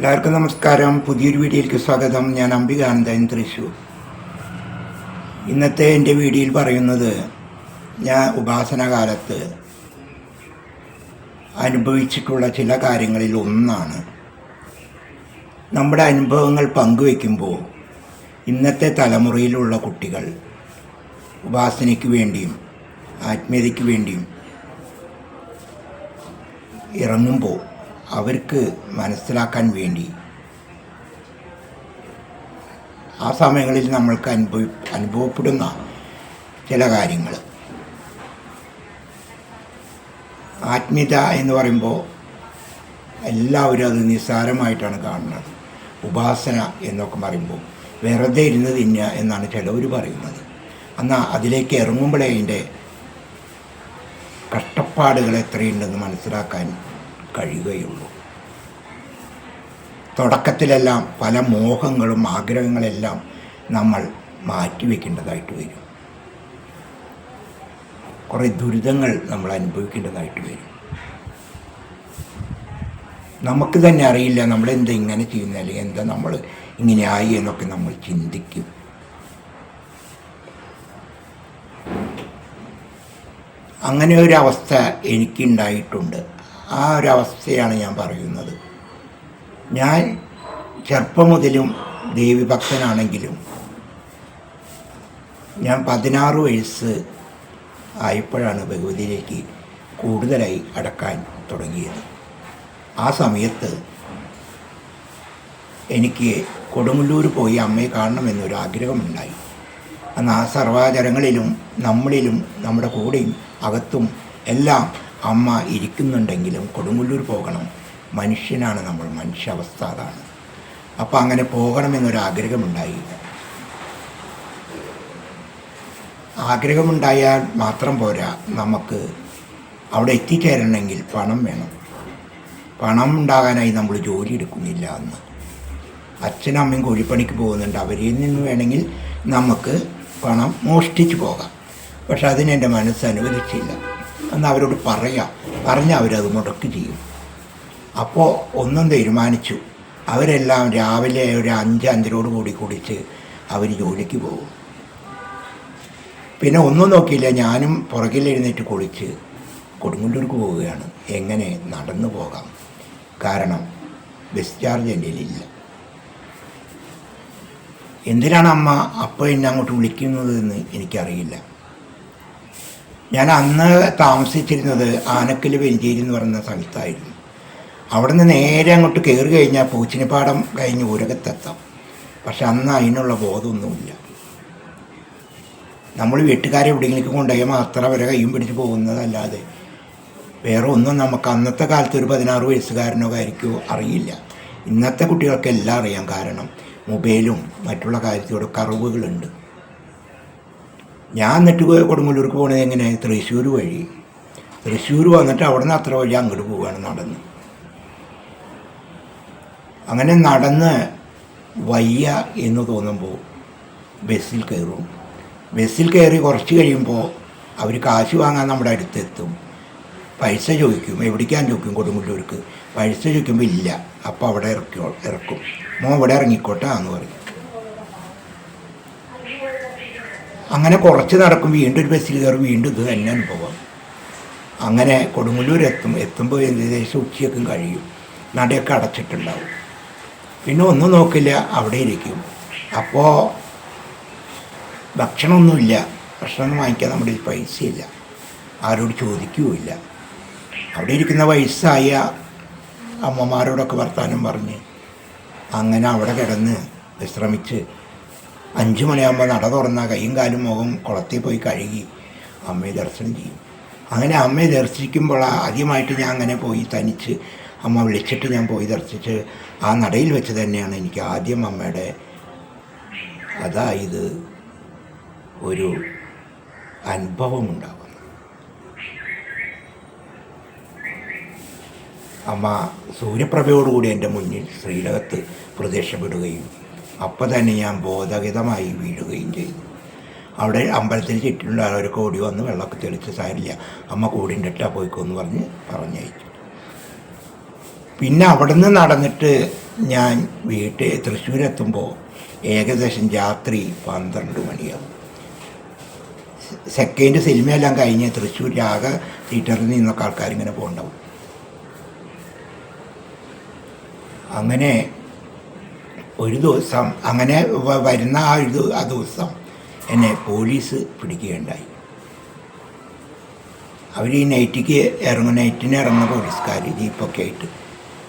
എല്ലാവർക്കും നമസ്കാരം. പുതിയൊരു വീഡിയോയിലേക്ക് സ്വാഗതം. ഞാൻ അംബികാനന്ദൻ തൃശ്ശൂർ ഇന്നത്തെ എന്റെ വീഡിയോയിൽ പറയുന്നത് ഞാൻ ഉപാസന കാലത്ത് അനുഭവിച്ചിട്ടുള്ള ചില കാര്യങ്ങളിൽ ഒന്നാണ്. നമ്മുടെ അനുഭവങ്ങൾ പങ്കുവെക്കുമ്പോൾ ഇന്നത്തെ തലമുറയിലുള്ള കുട്ടികൾ ഉപാസനയ്ക്ക് വേണ്ടിയും ആത്മീയതയ്ക്ക് വേണ്ടിയും ഇറങ്ങുമ്പോൾ അവർക്ക് മനസ്സിലാക്കാൻ വേണ്ടി. ആ സമയങ്ങളിൽ നമ്മൾക്ക് അനുഭവ അനുഭവപ്പെടുന്ന ചില കാര്യങ്ങൾ. ആത്മീയത എന്ന് പറയുമ്പോൾ എല്ലാവരും അത് നിസ്സാരമായിട്ടാണ് കാണുന്നത്. ഉപാസന എന്നൊക്കെ പറയുമ്പോൾ വെറുതെ ഇരുന്ന് തിന്നുക എന്നാണ് ചിലവർ പറയുന്നത്. എന്നാൽ അതിലേക്ക് ഇറങ്ങുമ്പോഴേ അതിന്റെ കഷ്ടപ്പാടുകൾ എത്രയുണ്ടെന്ന് മനസ്സിലാക്കാൻ കഴിയുകയുള്ളൂ. തുടക്കത്തിലെല്ലാം പല മോഹങ്ങളും ആഗ്രഹങ്ങളെല്ലാം നമ്മൾ മാറ്റിവെക്കേണ്ടതായിട്ട് വരും. കുറേ ദുരിതങ്ങൾ നമ്മൾ അനുഭവിക്കേണ്ടതായിട്ട് വരും. നമുക്ക് തന്നെ അറിയില്ല നമ്മളെന്താ ഇങ്ങനെ ചെയ്യുന്ന അല്ലെങ്കിൽ എന്താ നമ്മൾ ഇങ്ങനെ ആയി എന്നൊക്കെ നമ്മൾ ചിന്തിക്കും. അങ്ങനെ ഒരു അവസ്ഥ എനിക്കുണ്ടായിട്ടുണ്ട്. ആ ഒരു അവസ്ഥയാണ് ഞാൻ പറയുന്നത്. ഞാൻ ചെറുപ്പം മുതലും ദേവിഭക്തനാണെങ്കിലും ഞാൻ പതിനാറ് വയസ്സ് ആയപ്പോഴാണ് ഭഗവതിയിലേക്ക് കൂടുതലായി അടക്കാൻ തുടങ്ങിയത്. ആ സമയത്ത് എനിക്ക് കൊടുമുല്ലൂർ പോയി അമ്മയെ കാണണമെന്നൊരു ആഗ്രഹമുണ്ടായി. അന്ന് ആ സർവാചരങ്ങളിലും നമ്മളിലും നമ്മുടെ കൂടെയും അകത്തും എല്ലാം അമ്മ ഇരിക്കുന്നുണ്ടെങ്കിലും കൊടുങ്ങല്ലൂർ പോകണം. മനുഷ്യനാണ് നമ്മൾ മനുഷ്യാവസ്ഥ അതാണ്. അപ്പോൾ അങ്ങനെ പോകണമെന്നൊരാഗ്രഹമുണ്ടായി. ആഗ്രഹമുണ്ടായാൽ മാത്രം പോരാ നമുക്ക് അവിടെ എത്തിച്ചേരണമെങ്കിൽ പണം വേണം. പണം ഉണ്ടാകാനായി നമ്മൾ ജോലി എടുക്കുന്നില്ല എന്ന് അച്ഛനും അമ്മയും പോകുന്നുണ്ട്. അവരിൽ നിന്ന് വേണമെങ്കിൽ നമുക്ക് പണം മോഷ്ടിച്ചു പോകാം. പക്ഷെ അതിനെന്റെ മനസ്സ് അനുവദിച്ചില്ല. എന്ന് അവരോട് പറയാം. പറഞ്ഞാൽ അവരത് മുടക്ക് ചെയ്യും. അപ്പോൾ ഒന്നും തീരുമാനിച്ചു. അവരെല്ലാം രാവിലെ ഒരു അഞ്ച് അഞ്ചരോട് കൂടി കുടിച്ച് അവർ ജോലിക്ക് പോകും. പിന്നെ ഒന്നും നോക്കിയില്ല. ഞാനും പുറകിലെഴുന്നേറ്റ് കുളിച്ച് കൊടുങ്ങല്ലൂർക്ക് പോവുകയാണ്. എങ്ങനെ നടന്നു പോകാം? കാരണം ബസ് ചാർജ് എന്റെ ഇല്ല എന്തിനാണ് അമ്മ അപ്പോൾ എന്നെ അങ്ങോട്ട് വിളിക്കുന്നത് എന്ന് എനിക്കറിയില്ല. ഞാൻ അന്ന് താമസിച്ചിരുന്നത് ആനക്കൽ വെഞ്ചേരി എന്ന് പറയുന്ന സ്ഥലത്തായിരുന്നു. അവിടെ നിന്ന് നേരെ അങ്ങോട്ട് കയറി കഴിഞ്ഞാൽ പൂച്ചിനിപ്പാടം കഴിഞ്ഞ് ഊരകത്തെത്താം. പക്ഷെ അന്ന് അതിനുള്ള ബോധമൊന്നുമില്ല. നമ്മൾ വീട്ടുകാരെ എവിടെയെങ്കിലും കൊണ്ടുപോയി മാത്രം അവരെ കയ്യും പിടിച്ച് പോകുന്നതല്ലാതെ വേറെ ഒന്നും നമുക്ക് അന്നത്തെ കാലത്ത് ഒരു പതിനാറ് വയസ്സുകാരനോ കാര്യക്കോ അറിയില്ല. ഇന്നത്തെ കുട്ടികൾക്കെല്ലാം അറിയാം. കാരണം മൊബൈലും മറ്റുള്ള കാര്യത്തിലൂടെ കറവുകളുണ്ട്. ഞാൻ എന്നിട്ട് കൊടുങ്ങല്ലൂർക്ക് പോകണത് എങ്ങനെ? തൃശ്ശൂർ വഴി. തൃശ്ശൂർ വന്നിട്ട് അവിടെ നിന്ന് അത്ര വഴി അങ്ങോട്ട് പോവുകയാണ് നടന്ന്. അങ്ങനെ നടന്ന് വയ്യ എന്ന് തോന്നുമ്പോൾ ബസ്സിൽ കയറും. ബസ്സിൽ കയറി കുറച്ച് കഴിയുമ്പോൾ അവർ കാശ് വാങ്ങാൻ നമ്മുടെ അടുത്തെത്തും. പൈസ ചോദിക്കും എവിടേക്കാൻ ചോദിക്കും കൊടുങ്ങല്ലൂർക്ക്? പൈസ ചോദിക്കുമ്പോൾ ഇല്ല അപ്പോൾ അവിടെ ഇറക്കി ഇറക്കും. മോ ഇവിടെ ഇറങ്ങിക്കോട്ടെ എന്ന് പറയും. അങ്ങനെ കുറച്ച് നടക്കും വീണ്ടും ഒരു ബസ്സിൽ കയറും വീണ്ടും ഇത് തന്നെ അനുഭവം. അങ്ങനെ കൊടുങ്ങല്ലൂർ എത്തും എത്തുമ്പോൾ ഏകദേശം ഉച്ചയൊക്കെ കഴിയും. നടയൊക്കെ അടച്ചിട്ടുണ്ടാവും. പിന്നെ ഒന്നും നോക്കില്ല അവിടെ ഇരിക്കും. അപ്പോൾ ഭക്ഷണമൊന്നുമില്ല. ഭക്ഷണം വാങ്ങിക്കാൻ നമ്മുടെ പൈസയില്ല. ആരോട് ചോദിക്കുകയില്ല അവിടെ ഇരിക്കുന്ന വയസ്സായ അമ്മമാരോടൊക്കെ വർത്താനം പറഞ്ഞ് അങ്ങനെ അവിടെ കിടന്ന് വിശ്രമിച്ച് അഞ്ച് മണിയാകുമ്പോൾ നട തുറന്നാൽ കൈയും കാലും മുഖം കുളത്തിൽ പോയി കഴുകി അമ്മയെ ദർശനം ചെയ്യും. അങ്ങനെ അമ്മയെ ദർശിക്കുമ്പോൾ ആദ്യമായിട്ട് ഞാൻ അങ്ങനെ പോയി തനിച്ച് അമ്മ വിളിച്ചിട്ട് ഞാൻ പോയി ദർശിച്ച് ആ നടയിൽ വെച്ച് തന്നെയാണ് എനിക്ക് ആദ്യം അമ്മയുടെ അതായത് ഒരു അനുഭവം ഉണ്ടാകുന്നത് അമ്മ സൂര്യപ്രഭയോടുകൂടി എന്റെ മുന്നിൽ ശ്രീലകത്ത് പ്രത്യക്ഷപ്പെടുകയും അപ്പം തന്നെ ഞാൻ ബോധഗതമായി വീഴുകയും ചെയ്തു. അവിടെ അമ്പലത്തിൽ ചുറ്റിലുള്ള ആളൊക്കെ ഓടി വന്ന് വെള്ളമൊക്കെ തെളിച്ച് സാരില്ല. അമ്മ കൂടിന്റെ ഇട്ടാ പോയിക്കോ പോയിക്കോന്ന് പറഞ്ഞ് പറഞ്ഞയച്ചു. പിന്നെ അവിടുന്ന് നടന്നിട്ട് ഞാൻ വീട്ടിൽ തൃശ്ശൂരെത്തുമ്പോൾ ഏകദേശം രാത്രി പന്ത്രണ്ട് മണിയാവും. സെക്കൻഡ് സിനിമയെല്ലാം കഴിഞ്ഞ് തൃശ്ശൂർ രാഗ തിയേറ്ററിൽ നിന്നൊക്കെ ആൾക്കാരിങ്ങനെ പോകണ്ടാവും അങ്ങനെ ഒരു ദിവസം അങ്ങനെ വരുന്ന ആ ഒരു ആ ദിവസം എന്നെ പോലീസ് പിടിക്കുകയുണ്ടായി. അവർ ഈ നൈറ്റിക്ക് ഇറങ്ങും നൈറ്റിന് ഇറങ്ങുന്ന പോലീസുകാർ ജീപ്പൊക്കെ ആയിട്ട്.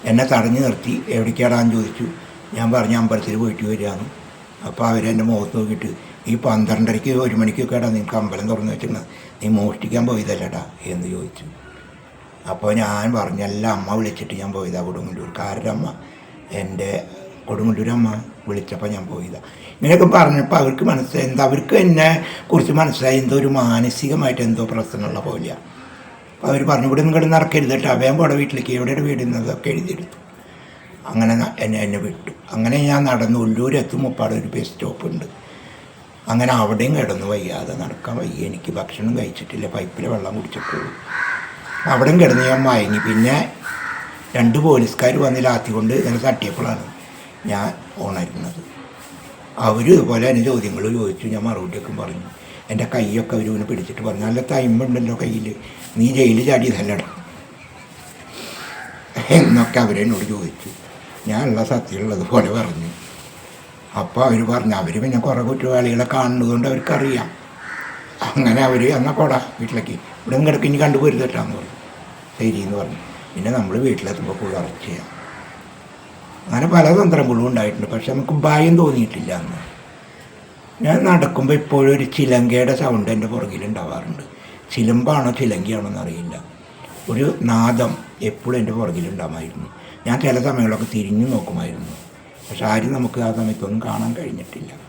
എന്നെ തടഞ്ഞു നിർത്തി എവിടേക്കാടാന്ന് ചോദിച്ചു. ഞാൻ പറഞ്ഞ അമ്പലത്തിൽ പോയിട്ട് വരികയാണ്. അപ്പോൾ അവരെന്റെ മുഖത്ത് നോക്കിയിട്ട് ഈ പന്ത്രണ്ടരയ്ക്ക് ഒരു മണിക്കൊക്കെ ഇടാ നിനക്ക് അമ്പലം തുറന്ന് വെച്ചിരുന്നത്? നീ മോഷ്ടിക്കാൻ പോയതല്ലടാ? എന്ന് ചോദിച്ചു. അപ്പോൾ ഞാൻ പറഞ്ഞല്ല അമ്മ വിളിച്ചിട്ട് ഞാൻ പോയതാ കൊടുങ്ങല്ലൂർക്കാരുടെ അമ്മ എന്റെ കൊടുങ്ങല്ലൂർ അമ്മ വിളിച്ചപ്പോൾ ഞാൻ പോയതാണ് ഇങ്ങനെയൊക്കെ പറഞ്ഞപ്പോൾ അവർക്ക് മനസ്സിലായി. എന്താ അവർക്ക് എന്നെ കുറിച്ച് മനസ്സിലായി. എന്തോ ഒരു മാനസികമായിട്ട് എന്തോ പ്രശ്നമുള്ള പോലെയാണ് അപ്പോൾ അവർ പറഞ്ഞു ഇവിടെ നിങ്ങളുടെ നടക്കരുത് കേട്ടോ. അവയം പോടെ വീട്ടിലേക്ക്. എവിടെയാണ് വീടുന്നതൊക്കെ എഴുതിയെടുത്തു. അങ്ങനെ എന്നെ എന്നെ വിട്ടു. അങ്ങനെ ഞാൻ നടന്നു ഉള്ളൂരെത്തും മുപ്പാട് ഒരു ബസ് സ്റ്റോപ്പ് ഉണ്ട് അങ്ങനെ അവിടെയും കിടന്നു വയ്യാതെ നടക്കാൻ വയ്യ. എനിക്ക് ഭക്ഷണം കഴിച്ചിട്ടില്ല. പൈപ്പിലെ വെള്ളം കുടിച്ചിട്ടുള്ളൂ. അവിടെയും കിടന്ന് ഞാൻ മയങ്ങി. പിന്നെ രണ്ട് പോലീസുകാർ വന്ന് ലാത്തിക്കൊണ്ട് ഇങ്ങനെ തട്ടിയപ്പോഴാണ് ഞാൻ ഉണരുന്നത് അവർ ഇതുപോലെ എന്നെ ചോദ്യങ്ങൾ ചോദിച്ചു. ഞാൻ മറുപടിയൊക്കെ പറഞ്ഞു. എന്റെ കൈയൊക്കെ അവർ ഇവനെ പിടിച്ചിട്ട് പറഞ്ഞു. നല്ല തൈമ്പുണ്ടല്ലോ കയ്യിൽ നീ ജയിലിൽ തല്ലട എന്നൊക്കെ അവരെന്നോട് ചോദിച്ചു. ഞാനുള്ള സത്യമുള്ളത് പോലെ പറഞ്ഞു. അപ്പോൾ അവർ പറഞ്ഞു അവർ പിന്നെ കുറേ കുറ്റവാളികളെ കാണുന്നതുകൊണ്ട് അവർക്കറിയാം. അങ്ങനെ അവർ എന്നാൽ പോടാ വീട്ടിലേക്ക്. ഇവിടെ കിടക്ക് ഇനി കണ്ടുപോരുതട്ടാന്ന് പറഞ്ഞു ശരി എന്ന് പറഞ്ഞു. പിന്നെ നമ്മൾ വീട്ടിലെത്തുമ്പോൾ പുലർച്ചയാണ് അങ്ങനെ പല തന്ത്രങ്ങളും ഉണ്ടായിട്ടുണ്ട്. പക്ഷെ നമുക്ക് ഭയം തോന്നിയിട്ടില്ല അന്ന്. ഞാൻ നടക്കുമ്പോൾ ഇപ്പോഴും ഒരു ചിലങ്കയുടെ സൗണ്ട് എന്റെ പുറകിൽ ഉണ്ടാവാറുണ്ട്. ചിലമ്പാണോ ചിലങ്കയാണോ എന്നറിയില്ല. ഒരു നാദം എപ്പോഴും എന്റെ പുറകിലുണ്ടാകുമായിരുന്നു ഞാൻ ചില സമയങ്ങളൊക്കെ തിരിഞ്ഞു നോക്കുമായിരുന്നു. പക്ഷെ ആരും നമുക്ക് ആ സമയത്തൊന്നും കാണാൻ കഴിഞ്ഞിട്ടില്ല.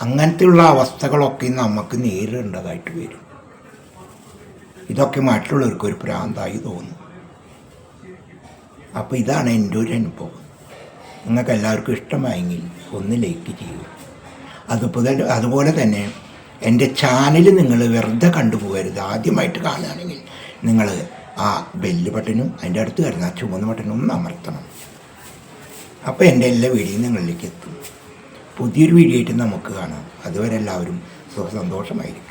അങ്ങനത്തെയുള്ള അവസ്ഥകളൊക്കെ നമുക്ക് നേരിടേണ്ടതായിട്ട് വരും. ഇതൊക്കെ മറ്റുള്ളവർക്ക് ഒരു പ്രാന്തായി തോന്നും. അപ്പോൾ ഇതാണ് എന്റെ ഒരു അനുഭവം. നിങ്ങൾക്ക് എല്ലാവർക്കും ഇഷ്ടമായെങ്കിൽ ഒന്ന് ലൈക്ക് ചെയ്യുക. അതുപോലെ അതുപോലെ തന്നെ എന്റെ ചാനൽ നിങ്ങൾ വെറുതെ കണ്ടുപോകരുത്. ആദ്യമായിട്ട് കാണുകയാണെങ്കിൽ നിങ്ങൾ ആ ബെല്ല് ബട്ടനും അതിന്റെ അടുത്ത് വരുന്ന ആ ചുവന്ന ബട്ടനും ഒന്ന് അമർത്തണം. അപ്പോൾ എന്റെ എല്ലാ വീഡിയോയും നിങ്ങളിലേക്ക് എത്തും. പുതിയൊരു വീഡിയോ ആയിട്ട് നമുക്ക് കാണാം. അതുവരെ എല്ലാവരും സുഖസന്തോഷമായിരിക്കും